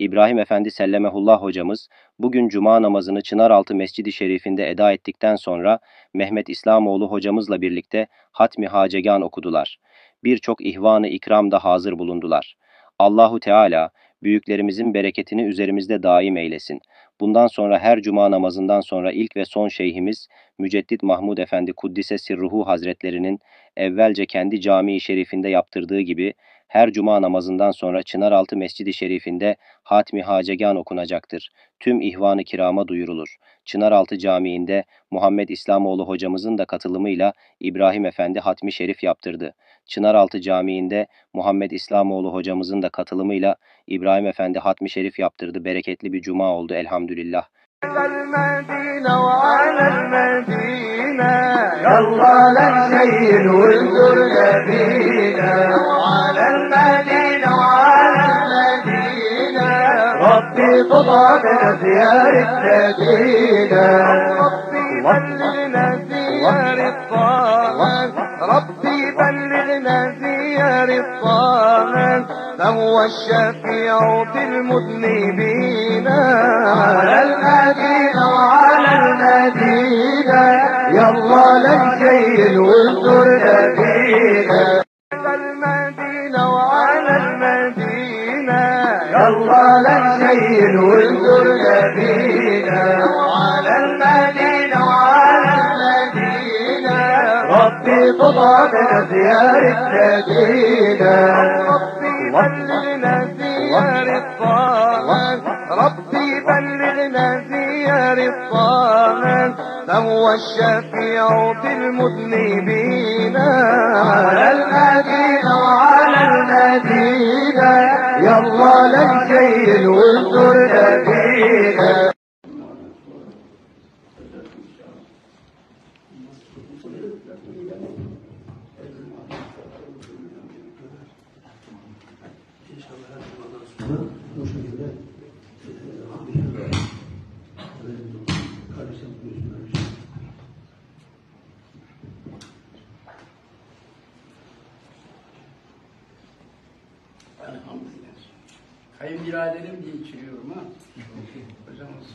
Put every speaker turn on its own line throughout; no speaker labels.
İbrahim Efendi Sellemehullah hocamız bugün cuma namazını Çınaraltı Mescidi Şerifinde eda ettikten sonra Mehmet İslamoğlu hocamızla birlikte Hatmi Hacegan okudular. Birçok ihvanı ikram da hazır bulundular. Allahu Teala büyüklerimizin bereketini üzerimizde daim eylesin. Bundan sonra her cuma namazından sonra ilk ve son şeyhimiz Müceddit Mahmud Efendi Kuddise Sirruhu Hazretlerinin evvelce kendi camii şerifinde yaptırdığı gibi her cuma namazından sonra Çınaraltı Mescidi Şerifinde Hatmi Hacegan okunacaktır. Tüm ihvan-ı kirama duyurulur. Çınaraltı Camii'nde Muhammed İslamoğlu hocamızın da katılımıyla İbrahim Efendi Hatmi Şerif yaptırdı. Çınaraltı Camii'nde Muhammed İslamoğlu hocamızın da katılımıyla İbrahim Efendi Hatmi Şerif yaptırdı. Bereketli bir cuma oldu elhamdülillah.
المدينة وعلى المدينة. يلا للزين وانظر نبينا وعلى المدينة وعلى المدينة. ربي طبعنا زيارة نبينا ربي بلغنا زيارة طه ربي بلغنا زيارة طه فهو الشفيع في المذنبين على المدينة وعلى فينا يلا للشيل وانظرنا فينا على المدينة وعلى المدينة. يلا للشيل وانظرنا فينا وعلى المدينة وعلى المدينة. ربي طبعنا زيارة مدينة ربي خلينا زيارة طبعنا وهو الشفيع المذنبين. على المدينة وعلى المدينة. يلا للسيد والدر نبينا
Kayınbiraderim diye içiriyorum ha. Hocamız.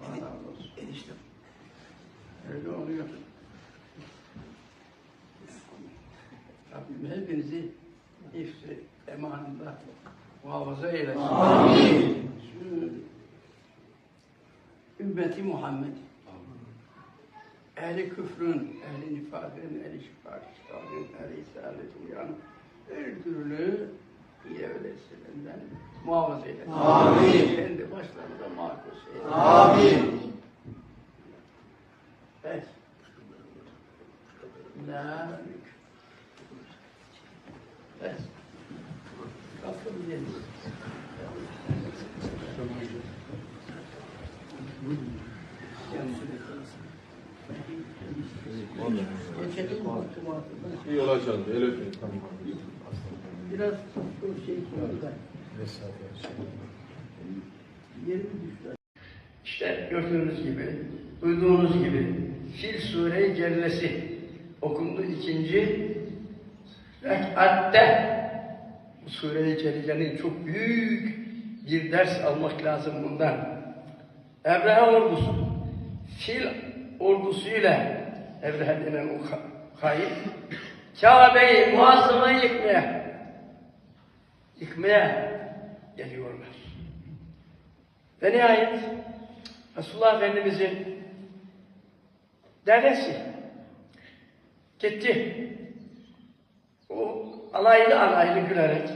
Allah razı olsun. Enişte. Öyle oluyor. Rabbim hepinizi ifsi emanında muhafaza eylesin. Amin. Ümmeti Muhammed. Ehli küfrün, ehli nifakın, ehli şifak, şifakin, ehli isalet uyanın her türlü iyi öylesinden muhafaza eylesin. Amin. Kendi başlarında mahkus eylesin. Amin. Evet. La Evet. Kalkabiliriz. Geçelim mi?
İyi olacağız. El öpün.
Biraz o şey var. Yerim düştü. İşte gördüğünüz gibi, duyduğunuz gibi Fil Sure-i Cellesi okundu ikinci rekatte. Bu Sure-i Celle'nin çok büyük bir ders almak lazım bundan. Ebrehe ordusu, Fil ordusuyla Ebrehe denen o kayıp Kabe'yi muazzama yıkmaya yıkmaya geliyorlar. Ve nihayet Resulullah Efendimizin dedesi gitti. O alaylı alaylı gülerek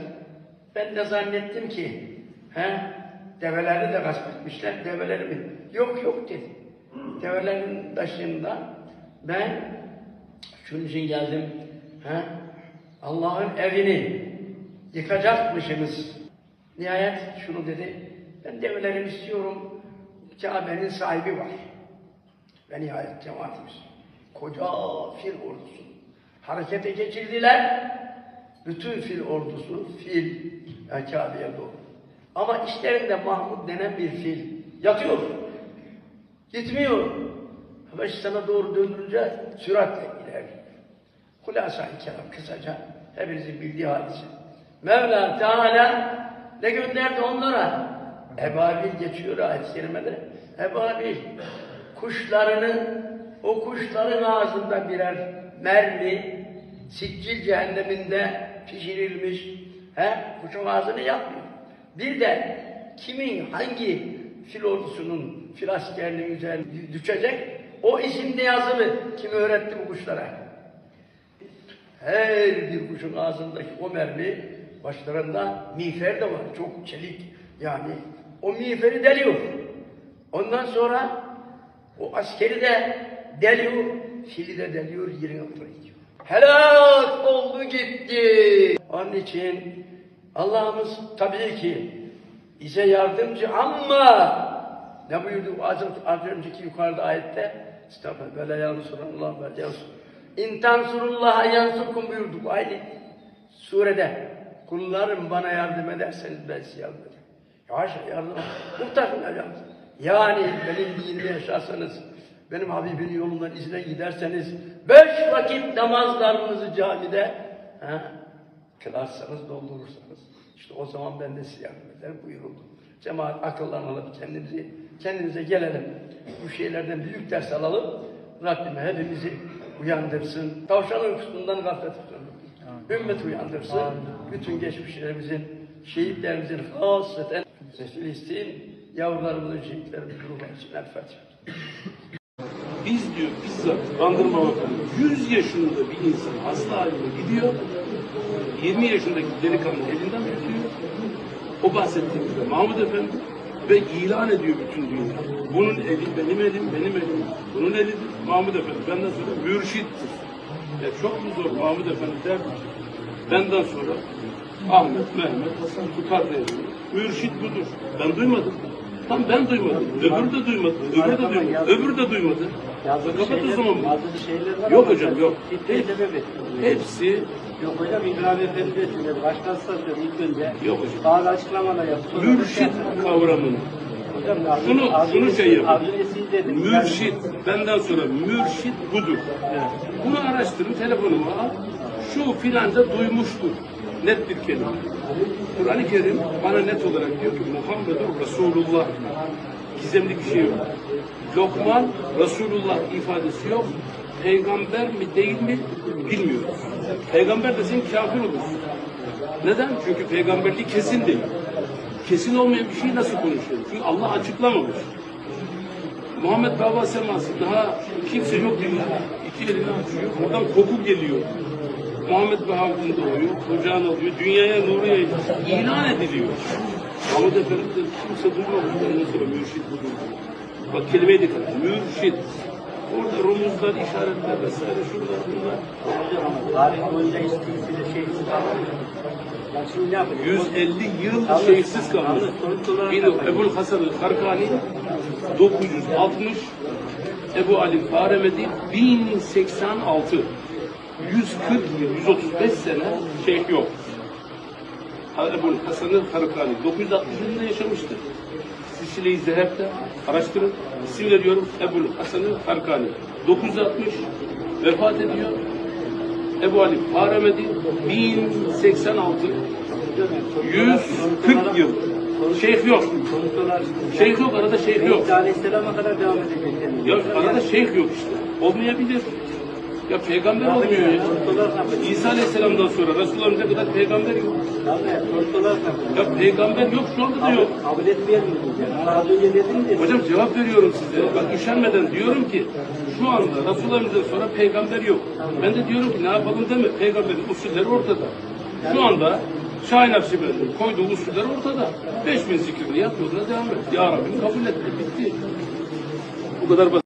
ben de zannettim ki he, develeri de gasp etmişler. Develeri mi? Yok yok dedi. Develerin başında ben şunun için geldim. He, Allah'ın evini yıkacakmışsınız. Nihayet şunu dedi. Ben develerimi istiyorum. Kabe'nin sahibi var. Ve nihayet cemaatimiz. Koca fil ordusu. Harekete geçirdiler. Bütün fil ordusu fil yani Kabe'ye doğru. Ama işlerinde Mahmud denen bir fil yatıyor. Gitmiyor. Habeşistan'a doğru döndürünce süratle ilerliyor. Hulasa-i kelam kısaca hepinizin bildiği hadise. Mevla Teala ne gönderdi onlara? Ebabil geçiyor ayet-i kerimede. Ebabil kuşlarını o kuşların ağzında birer mermi siccil cehenneminde pişirilmiş he, kuşun ağzını yapmıyor. Bir de kimin hangi fil ordusunun üzerine düşecek o isimde yazılı. Kim öğretti bu kuşlara? Her bir kuşun ağzındaki o mermi başlarında miğfer de var. Çok çelik yani. O miğferi deliyor. Ondan sonra o askeri de deliyor. Fili de deliyor yerin altına itiyor. Helak oldu gitti. Onun için Allah'ımız tabii ki bize yardımcı ama ne buyurdu az, az önceki yukarıda ayette? Estağfurullah. Böyle yansurullah ve yansur. İn tansurullaha yansurkum buyurdu bu ayet. Surede. Kullarım bana yardım ederseniz ben size yardım ederim. Haşa yardım Muhtaçım ya. Yani benim dinimi yaşarsanız, benim Habibimin yolundan izine giderseniz, beş vakit namazlarınızı camide he, kılarsanız, doldurursanız, işte o zaman ben de size yardım ederim buyuruldu. Cemaat akıllanalım, kendimizi, kendimize gelelim. Bu şeylerden büyük ders alalım. Rabbim hepimizi uyandırsın. Tavşan uykusundan gaflet tutalım. Ümmet uyandırsın. Bütün geçmişlerimizin, şehitlerimizin hasreten Filistin yavrularımızın şehitlerimizin ruhları için El.
Biz diyor bizzat Bandırma Bakanı 100 yaşında bir insan hasta haline gidiyor. 20 yaşındaki delikanlı elinden tutuyor. O bahsettiğimizde Mahmud Efendi ve ilan ediyor bütün dünya. Bunun eli benim elim, benim elim. Bunun elidir Mahmud Efendi. Benden sonra mürşittir. Ya çok mu zor Mahmud Efendi der Benden sonra Ahmet, Mehmet, Hasan tutar der. Mürşit budur. Ben duymadım. Tam ben duymadım. Öbürü de duymadı. Öbürü de duymadı. Öbürü de duymadı. Kapat o zaman.
şeyler var
Yok
ama
hocam yok.
Sebep etmiyor.
Hepsi
Yok hocam de söyledi. Başkası da ilk önce.
Yok hocam.
Bazı açıklamalar yaptı.
Mürşit kavramını Şunu, şunu şey yapın. Mürşit, benden sonra mürşit budur. Bunu araştırın, telefonuma al. Şu filanca duymuştur. Net bir kelime. Kur'an-ı Kerim bana net olarak diyor ki Muhammedur Resulullah. Gizemli bir şey yok. Lokman Resulullah ifadesi yok. Peygamber mi değil mi bilmiyoruz. Peygamber desen kafir olursun. Neden? Çünkü peygamberliği kesin değil. Kesin olmayan bir şeyi nasıl konuşuyor? Çünkü Allah açıklamamış. Muhammed Baba seması daha kimse yok dünyada. İki elini açıyor. Oradan koku geliyor. Muhammed Bahadır doğuyor. Kucağına alıyor. Dünyaya nuru yayıyor. İlan ediliyor. Muhammed Efendi de kimse duymamış. Ondan sonra mürşit budur. Bak kelimeye dikkat. Mürşit. Orada rumuzlar, işaretler vesaire şunlar bunlar.
Hocam ama tarih boyunca hiç kimse şey kalmadı. Ya şimdi ne yapacağız?
150 yıl şeysiz kalmış. Bir Ebu'l Hasan Karkani 960 Ebu Ali Faremedi 1086 140 yıl 135 sene şeyh yok. Ebu'l Hasan Karkani 960 yılında yaşamıştır. Sicilye'yi Zeheb'de araştırın. İsim veriyorum Ebu'l Hasan Karkani 960 vefat ediyor. Ebu Ali Faremedi 1086 140 yıl. Şeyh yok. Şeyh yok arada şeyh yok.
Aleyhisselam'a kadar devam edecek.
Ya arada şeyh yok işte. Olmayabilir. Ya peygamber olmuyor ya. İsa Aleyhisselam'dan sonra Resulullah'ımıza kadar peygamber yok. Ya peygamber yok şu anda da yok.
Kabul etmeyelim mi diyeceğim? Ama az önce dediniz ya.
Hocam cevap veriyorum size. Bak üşenmeden diyorum ki şu anda Resulullah'ımızdan sonra peygamber yok. Ben de diyorum ki ne yapalım deme. Peygamberin usulleri ortada. Şu anda Şahin Akşener'in koyduğu usuller ortada. 5000 zikrini yap yoluna devam et. Ya Rabbim kabul etti. Bitti. Bu kadar basit.